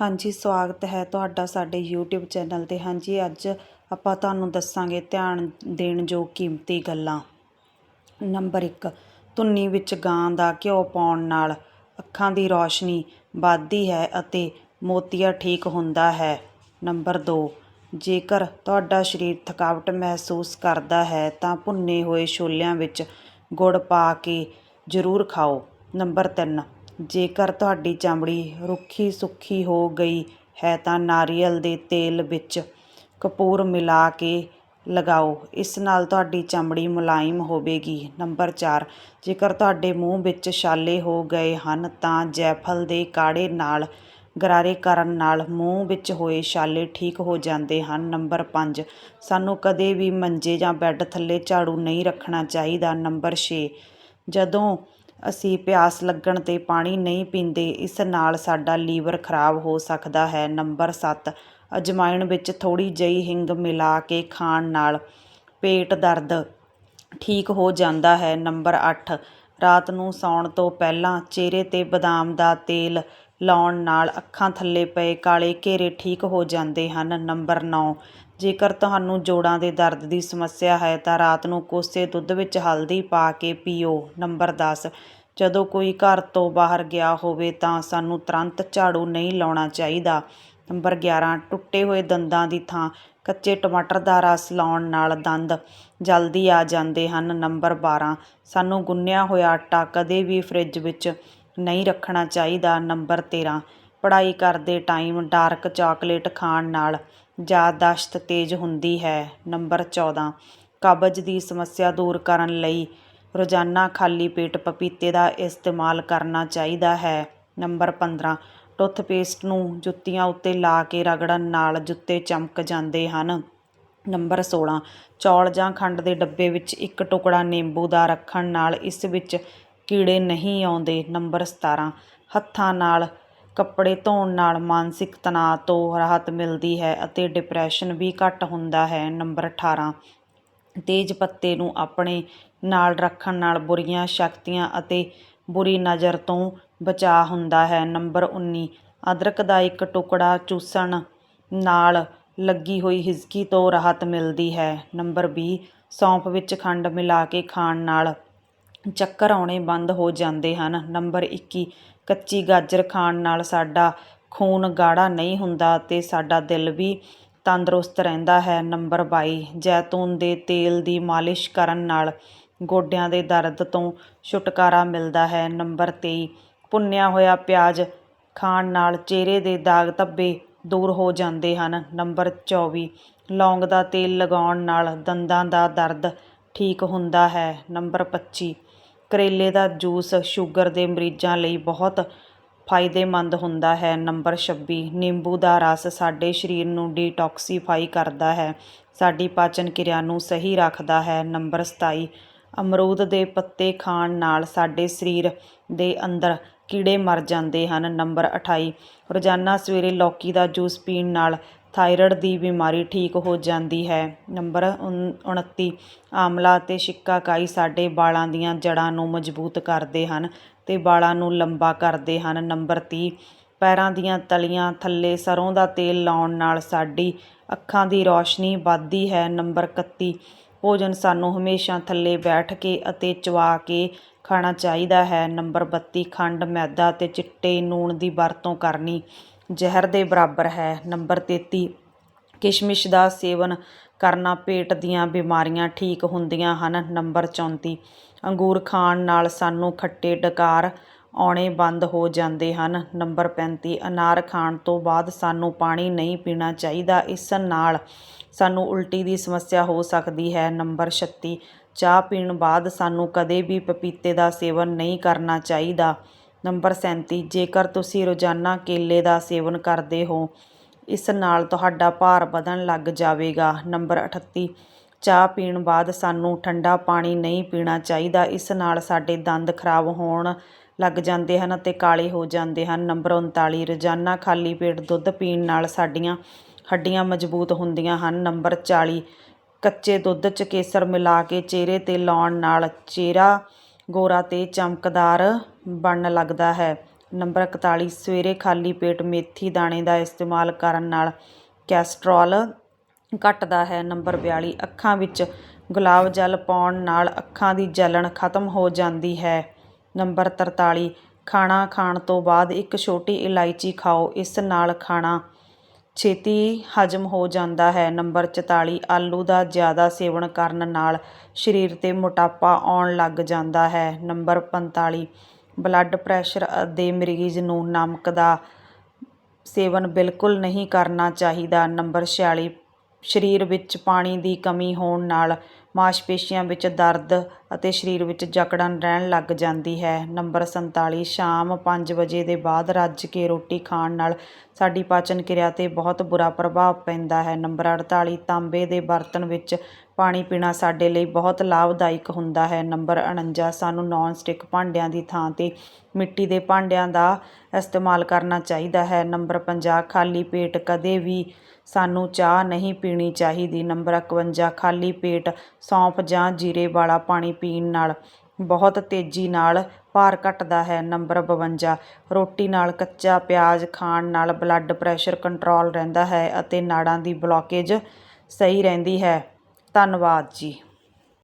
ਹਾਂਜੀ, ਸਵਾਗਤ ਹੈ ਤੁਹਾਡਾ ਸਾਡੇ YouTube ਚੈਨਲ 'ਤੇ। ਹਾਂਜੀ, ਅੱਜ ਆਪਾਂ ਤੁਹਾਨੂੰ ਦੱਸਾਂਗੇ ਧਿਆਨ ਦੇਣ ਯੋਗ ਕੀਮਤੀ ਗੱਲਾਂ। ਨੰਬਰ 1 ਧੁੰਨੀ ਵਿੱਚ ਗਾਂ ਦਾ ਘਿਓ ਪਾਉਣ ਨਾਲ ਅੱਖਾਂ ਦੀ ਰੌਸ਼ਨੀ ਵੱਧਦੀ ਹੈ ਅਤੇ ਮੋਤੀਆ ਠੀਕ ਹੁੰਦਾ ਹੈ। ਨੰਬਰ 2 ਜੇਕਰ ਤੁਹਾਡਾ ਸਰੀਰ ਥਕਾਵਟ ਮਹਿਸੂਸ ਕਰਦਾ ਹੈ, ਤਾਂ ਭੁੰਨੇ ਹੋਏ ਛੋਲਿਆਂ ਵਿੱਚ ਗੁੜ ਪਾ ਕੇ ਜ਼ਰੂਰ ਖਾਓ। ਨੰਬਰ 3 ਜੇਕਰ ਤੁਹਾਡੀ ਚਮੜੀ ਰੁੱਖੀ ਸੁੱਖੀ ਹੋ ਗਈ ਹੈ ਤਾਂ ਨਾਰੀਅਲ ਦੇ ਤੇਲ ਵਿੱਚ ਕਪੂਰ ਮਿਲਾ ਕੇ ਲਗਾਓ। ਇਸ ਨਾਲ ਤੁਹਾਡੀ ਚਮੜੀ ਮੁਲਾਇਮ ਹੋਵੇਗੀ। ਨੰਬਰ 4 ਜੇਕਰ ਤੁਹਾਡੇ ਮੂੰਹ ਵਿੱਚ ਛਾਲੇ ਹੋ ਗਏ ਹਨ ਤਾਂ ਜੈਫਲ ਦੇ ਕਾੜੇ ਨਾਲ, ਗਰਾਰੇ ਕਰਨ ਨਾਲ ਮੂੰਹ ਵਿੱਚ ਹੋਏ ਛਾਲੇ ਠੀਕ ਹੋ ਜਾਂਦੇ ਹਨ। ਨੰਬਰ 5 ਸਾਨੂੰ ਕਦੇ ਵੀ ਮੰਜੇ ਜਾਂ ਬੈੱਡ ਥੱਲੇ ਝਾੜੂ ਨਹੀਂ ਰੱਖਣਾ ਚਾਹੀਦਾ। ਨੰਬਰ 6 ਜਦੋਂ ਅਸੀਂ ਪਿਆਸ ਲੱਗਣ 'ਤੇ ਪਾਣੀ ਨਹੀਂ ਪੀਂਦੇ, ਇਸ ਨਾਲ ਸਾਡਾ ਲੀਵਰ ਖਰਾਬ ਹੋ ਸਕਦਾ ਹੈ। ਨੰਬਰ ਸੱਤ ਅਜਵਾਇਣ ਵਿੱਚ ਥੋੜ੍ਹੀ ਜਿਹੀ ਹਿੰਗ ਮਿਲਾ ਕੇ ਖਾਣ ਨਾਲ ਪੇਟ ਦਰਦ ਠੀਕ ਹੋ ਜਾਂਦਾ ਹੈ। ਨੰਬਰ ਅੱਠ, ਰਾਤ ਨੂੰ ਸੌਣ ਤੋਂ ਪਹਿਲਾਂ ਚਿਹਰੇ 'ਤੇ ਬਦਾਮ ਦਾ ਤੇਲ ਲਾਉਣ ਨਾਲ ਅੱਖਾਂ ਥੱਲੇ ਪਏ ਕਾਲੇ ਘੇਰੇ ਠੀਕ ਹੋ ਜਾਂਦੇ ਹਨ। ਨੰਬਰ 9 ਜੇਕਰ ਤੁਹਾਨੂੰ ਜੋੜਾਂ ਦੇ ਦਰਦ ਦੀ ਸਮੱਸਿਆ ਹੈ ਤਾਂ ਰਾਤ ਨੂੰ ਕੋਸੇ ਦੁੱਧ ਵਿੱਚ ਹਲਦੀ ਪਾ ਕੇ ਪੀਓ। ਨੰਬਰ ਦਸ, ਜਦੋਂ ਕੋਈ ਘਰ ਤੋਂ ਬਾਹਰ ਗਿਆ ਹੋਵੇ ਤਾਂ ਸਾਨੂੰ ਤੁਰੰਤ ਝਾੜੂ ਨਹੀਂ ਲਾਉਣਾ ਚਾਹੀਦਾ। ਨੰਬਰ 11 ਟੁੱਟੇ ਹੋਏ ਦੰਦਾਂ ਦੀ ਥਾਂ, ਕੱਚੇ ਟਮਾਟਰ ਦਾ ਰਸ ਲਾਉਣ ਨਾਲ ਦੰਦ ਜਲਦੀ ਆ ਜਾਂਦੇ ਹਨ। ਨੰਬਰ 12 ਸਾਨੂੰ ਗੁੰਨਿਆ ਹੋਇਆ ਆਟਾ ਕਦੇ ਵੀ ਫਰਿੱਜ ਵਿੱਚ ਨਹੀਂ ਰੱਖਣਾ ਚਾਹੀਦਾ। ਨੰਬਰ 13 ਪੜ੍ਹਾਈ ਕਰਦੇ ਟਾਈਮ ਡਾਰਕ ਚਾਕਲੇਟ ਖਾਣ ਨਾਲ ਯਾਦਦਾਸ਼ਤ ਤੇਜ਼ ਹੁੰਦੀ ਹੈ। ਨੰਬਰ 14 ਕਬਜ਼ ਦੀ ਸਮੱਸਿਆ ਦੂਰ ਕਰਨ ਲਈ ਰੋਜ਼ਾਨਾ ਖਾਲੀ ਪੇਟ ਪਪੀਤੇ ਦਾ ਇਸਤੇਮਾਲ ਕਰਨਾ ਚਾਹੀਦਾ ਹੈ। ਨੰਬਰ 15 ਟੁੱਥਪੇਸਟ ਨੂੰ ਜੁੱਤੀਆਂ ਉੱਤੇ ਲਾ ਕੇ ਰਗੜਨ ਨਾਲ ਜੁੱਤੇ ਚਮਕ ਜਾਂਦੇ ਹਨ। ਨੰਬਰ 16 ਚੌਲ ਜਾਂ ਖੰਡ ਦੇ ਡੱਬੇ ਵਿੱਚ ਇੱਕ ਟੁਕੜਾ ਨਿੰਬੂ ਦਾ ਰੱਖਣ ਨਾਲ ਇਸ ਵਿੱਚ ਕੀੜੇ ਨਹੀਂ ਆਉਂਦੇ। ਨੰਬਰ 17 ਹੱਥਾਂ ਨਾਲ ਕੱਪੜੇ ਧੋਣ ਨਾਲ ਮਾਨਸਿਕ ਤਣਾਅ ਤੋਂ ਰਾਹਤ ਮਿਲਦੀ ਹੈ ਅਤੇ ਡਿਪਰੈਸ਼ਨ ਵੀ ਘੱਟ ਹੁੰਦਾ ਹੈ। ਨੰਬਰ 18 ਤੇਜ ਪੱਤੇ ਨੂੰ ਆਪਣੇ ਨਾਲ ਰੱਖਣ ਨਾਲ ਬੁਰੀਆਂ ਸ਼ਕਤੀਆਂ ਅਤੇ ਬੁਰੀ ਨਜ਼ਰ ਤੋਂ ਬਚਾਅ ਹੁੰਦਾ ਹੈ। ਨੰਬਰ 19 ਅਦਰਕ ਦਾ ਇੱਕ ਟੁਕੜਾ ਚੂਸਣ ਨਾਲ ਲੱਗੀ ਹੋਈ ਹਿਜ਼ਕੀ ਤੋਂ ਰਾਹਤ ਮਿਲਦੀ ਹੈ। ਨੰਬਰ ਵੀਹ, ਸੌਂਫ ਵਿੱਚ ਖੰਡ ਮਿਲਾ ਕੇ ਖਾਣ ਨਾਲ ਚੱਕਰ ਆਉਣੇ ਬੰਦ ਹੋ ਜਾਂਦੇ ਹਨ। ਨੰਬਰ 21 ਕੱਚੀ ਗਾਜਰ ਖਾਣ ਨਾਲ ਸਾਡਾ ਖੂਨ ਗਾੜਾ ਨਹੀਂ ਹੁੰਦਾ ਅਤੇ ਸਾਡਾ ਦਿਲ ਵੀ ਤੰਦਰੁਸਤ ਰਹਿੰਦਾ ਹੈ। ਨੰਬਰ ਬਾਈ, ਜੈਤੂਨ ਦੇ ਤੇਲ ਦੀ ਮਾਲਿਸ਼ ਕਰਨ ਨਾਲ ਗੋਡਿਆਂ ਦੇ ਦਰਦ ਤੋਂ ਛੁਟਕਾਰਾ ਮਿਲਦਾ ਹੈ। ਨੰਬਰ ਤੇਈ, ਭੁੰਨਿਆ ਹੋਇਆ ਪਿਆਜ਼ ਖਾਣ ਨਾਲ ਚਿਹਰੇ ਦੇ ਦਾਗ ਧੱਬੇ ਦੂਰ ਹੋ ਜਾਂਦੇ ਹਨ। ਨੰਬਰ 24 ਲੌਂਗ ਦਾ ਤੇਲ ਲਗਾਉਣ ਨਾਲ ਦੰਦਾਂ ਦਾ ਦਰਦ ਠੀਕ ਹੁੰਦਾ ਹੈ। ਨੰਬਰ 25 ਕਰੇਲੇ ਦਾ ਜੂਸ ਸ਼ੂਗਰ ਦੇ ਮਰੀਜ਼ਾਂ ਲਈ ਬਹੁਤ ਫਾਇਦੇਮੰਦ ਹੁੰਦਾ ਹੈ। ਨੰਬਰ 26 ਨਿੰਬੂ ਦਾ ਰਸ ਸਾਡੇ ਸਰੀਰ ਨੂੰ ਡੀਟੌਕਸੀਫਾਈ ਕਰਦਾ ਹੈ। ਸਾਡੀ ਪਾਚਨ ਕਿਰਿਆ ਨੂੰ ਸਹੀ ਰੱਖਦਾ ਹੈ। ਨੰਬਰ 27 ਅਮਰੂਦ ਦੇ ਪੱਤੇ ਖਾਣ ਨਾਲ ਸਾਡੇ ਸਰੀਰ ਦੇ ਅੰਦਰ ਕੀੜੇ ਮਰ ਜਾਂਦੇ ਹਨ। ਨੰਬਰ 28 ਰੋਜ਼ਾਨਾ ਸਵੇਰੇ ਲੌਕੀ ਦਾ ਜੂਸ ਪੀਣ ਨਾਲ ਥਾਇਰਾਇਡ ਦੀ ਬਿਮਾਰੀ ਠੀਕ ਹੋ ਜਾਂਦੀ ਹੈ। ਨੰਬਰ 29 ਆਮਲਾ ਅਤੇ ਸ਼ਿਕਾਕਾਈ ਸਾਡੇ ਵਾਲਾਂ ਦੀਆਂ ਜੜ੍ਹਾਂ ਨੂੰ ਮਜ਼ਬੂਤ ਕਰਦੇ ਹਨ ਅਤੇ ਵਾਲਾਂ ਨੂੰ ਲੰਬਾ ਕਰਦੇ ਹਨ। ਨੰਬਰ ਤੀਹ, ਪੈਰਾਂ ਦੀਆਂ ਤਲੀਆਂ ਥੱਲੇ ਸਰ੍ਹੋਂ ਦਾ ਤੇਲ ਲਾਉਣ ਨਾਲ ਸਾਡੀ ਅੱਖਾਂ ਦੀ ਰੌਸ਼ਨੀ ਵੱਧਦੀ ਹੈ। ਨੰਬਰ 31 ਭੋਜਨ ਸਾਨੂੰ ਹਮੇਸ਼ਾ ਥੱਲੇ ਬੈਠ ਕੇ ਅਤੇ ਚਵਾ ਕੇ ਖਾਣਾ ਚਾਹੀਦਾ ਹੈ। ਨੰਬਰ 32 ਖੰਡ, ਮੈਦਾ ਅਤੇ ਚਿੱਟੇ ਲੂਣ ਦੀ ਵਰਤੋਂ ਕਰਨੀ ਜ਼ਹਿਰ ਦੇ ਬਰਾਬਰ ਹੈ। ਨੰਬਰ 33 ਕਿਸ਼ਮਿਸ਼ ਦਾ ਸੇਵਨ ਕਰਨਾ ਪੇਟ ਦੀਆਂ ਬਿਮਾਰੀਆਂ ਠੀਕ ਹੁੰਦੀਆਂ ਹਨ। ਨੰਬਰ 34 ਅੰਗੂਰ ਖਾਣ ਨਾਲ ਸਾਨੂੰ ਖੱਟੇ ਡਕਾਰ ਆਉਣੇ ਬੰਦ ਹੋ ਜਾਂਦੇ ਹਨ। ਨੰਬਰ 35 ਅਨਾਰ ਖਾਣ ਤੋਂ ਬਾਅਦ ਸਾਨੂੰ ਪਾਣੀ ਨਹੀਂ ਪੀਣਾ ਚਾਹੀਦਾ। ਇਸ ਨਾਲ ਸਾਨੂੰ ਉਲਟੀ ਦੀ ਸਮੱਸਿਆ ਹੋ ਸਕਦੀ ਹੈ। ਨੰਬਰ 36 ਚਾਹ ਪੀਣ ਬਾਅਦ ਸਾਨੂੰ ਕਦੇ ਵੀ ਪਪੀਤੇ ਦਾ ਸੇਵਨ ਨਹੀਂ ਕਰਨਾ ਚਾਹੀਦਾ। ਨੰਬਰ 37 ਜੇਕਰ ਤੁਸੀਂ ਰੋਜ਼ਾਨਾ ਕੇਲੇ ਦਾ ਸੇਵਨ ਕਰਦੇ ਹੋ, ਇਸ ਨਾਲ ਤੁਹਾਡਾ ਭਾਰ ਵਧਣ ਲੱਗ ਜਾਵੇਗਾ। ਨੰਬਰ 38 ਚਾਹ ਪੀਣ ਬਾਅਦ ਸਾਨੂੰ ਠੰਡਾ ਪਾਣੀ ਨਹੀਂ ਪੀਣਾ ਚਾਹੀਦਾ, ਇਸ ਨਾਲ ਸਾਡੇ ਦੰਦ ਖਰਾਬ ਹੋਣ ਲੱਗ ਜਾਂਦੇ ਹਨ ਅਤੇ ਕਾਲੇ ਹੋ ਜਾਂਦੇ ਹਨ। ਨੰਬਰ 39 ਰੋਜ਼ਾਨਾ ਖਾਲੀ ਪੇਟ ਦੁੱਧ ਪੀਣ ਨਾਲ ਸਾਡੀਆਂ ਹੱਡੀਆਂ ਮਜ਼ਬੂਤ ਹੁੰਦੀਆਂ ਹਨ। ਨੰਬਰ 40 ਕੱਚੇ ਦੁੱਧ 'ਚ ਕੇਸਰ ਮਿਲਾ ਕੇ ਚਿਹਰੇ 'ਤੇ ਲਾਉਣ ਨਾਲ ਚਿਹਰਾ ਗੋਰਾ ਤੇ ਚਮਕਦਾਰ ਬਣਨ ਲੱਗਦਾ ਹੈ। ਨੰਬਰ 41 ਸਵੇਰੇ ਖਾਲੀ ਪੇਟ ਮੇਥੀ ਦਾਣੇ ਦਾ ਇਸਤੇਮਾਲ ਕਰਨ ਨਾਲ ਕੈਸਟਰੋਲ ਘਟਦਾ ਹੈ। ਨੰਬਰ 42 ਅੱਖਾਂ ਵਿੱਚ ਗੁਲਾਬ ਜਲ ਪਾਉਣ ਨਾਲ ਅੱਖਾਂ ਦੀ ਜਲਣ ਖਤਮ ਹੋ ਜਾਂਦੀ ਹੈ। ਨੰਬਰ 43 ਖਾਣਾ ਖਾਣ ਤੋਂ ਬਾਅਦ ਇੱਕ ਛੋਟੀ ਇਲਾਇਚੀ ਖਾਓ। ਇਸ ਨਾਲ ਖਾਣਾ ਛੇਤੀ ਹਜਮ ਹੋ ਜਾਂਦਾ ਹੈ। ਨੰਬਰ 44 ਆਲੂ ਦਾ ਜ਼ਿਆਦਾ ਸੇਵਨ ਕਰਨ ਨਾਲ ਸਰੀਰ 'ਤੇ ਮੋਟਾਪਾ ਆਉਣ ਲੱਗ ਜਾਂਦਾ ਹੈ। ਨੰਬਰ 45 ਬਲੱਡ ਪ੍ਰੈਸ਼ਰ ਦੇ ਮਰੀਜ਼ ਨੂੰ ਨਮਕ ਦਾ ਸੇਵਨ ਬਿਲਕੁਲ ਨਹੀਂ ਕਰਨਾ ਚਾਹੀਦਾ। ਨੰਬਰ 46 ਸਰੀਰ ਵਿੱਚ ਪਾਣੀ ਦੀ ਕਮੀ ਹੋਣ ਨਾਲ ਮਾਸਪੇਸ਼ੀਆਂ ਵਿੱਚ ਦਰਦ ਅਤੇ ਸਰੀਰ ਵਿੱਚ ਜਕੜਨ ਰਹਿਣ ਲੱਗ ਜਾਂਦੀ ਹੈ। ਨੰਬਰ 47 ਸ਼ਾਮ ਪੰਜ ਵਜੇ ਦੇ ਬਾਅਦ ਰੱਜ ਕੇ ਰੋਟੀ ਖਾਣ ਨਾਲ ਸਾਡੀ ਪਾਚਨ ਕਿਰਿਆ 'ਤੇ ਬਹੁਤ ਬੁਰਾ ਪ੍ਰਭਾਵ ਪੈਂਦਾ ਹੈ। ਨੰਬਰ 48 ਤਾਂਬੇ ਦੇ ਬਰਤਨ ਵਿੱਚ ਪਾਣੀ ਪੀਣਾ ਸਾਡੇ ਲਈ ਬਹੁਤ ਲਾਭਦਾਇਕ ਹੁੰਦਾ ਹੈ। ਨੰਬਰ 49 ਸਾਨੂੰ ਨੌਨ ਸਟਿਕ ਭਾਂਡਿਆਂ ਦੀ ਥਾਂ 'ਤੇ ਮਿੱਟੀ ਦੇ ਭਾਂਡਿਆਂ ਦਾ ਇਸਤੇਮਾਲ ਕਰਨਾ ਚਾਹੀਦਾ ਹੈ। ਨੰਬਰ 50 ਖਾਲੀ ਪੇਟ ਕਦੇ ਵੀ ਸਾਨੂੰ ਚਾਹ ਨਹੀਂ ਪੀਣੀ ਚਾਹੀਦੀ। ਨੰਬਰ 51 ਖਾਲੀ ਪੇਟ ਸੌਂਫ ਜਾਂ ਜੀਰੇ ਵਾਲਾ ਪਾਣੀ ਪੀਣ ਨਾਲ ਬਹੁਤ ਤੇਜ਼ੀ ਨਾਲ ਭਾਰ ਘਟਦਾ ਹੈ। ਨੰਬਰ 52 ਰੋਟੀ ਨਾਲ ਕੱਚਾ ਪਿਆਜ਼ ਖਾਣ ਨਾਲ ਬਲੱਡ ਪ੍ਰੈਸ਼ਰ ਕੰਟਰੋਲ ਰਹਿੰਦਾ ਹੈ ਅਤੇ ਨਾੜਾਂ ਦੀ ਬਲੋਕੇਜ ਸਹੀ ਰਹਿੰਦੀ ਹੈ। ਧੰਨਵਾਦ ਜੀ।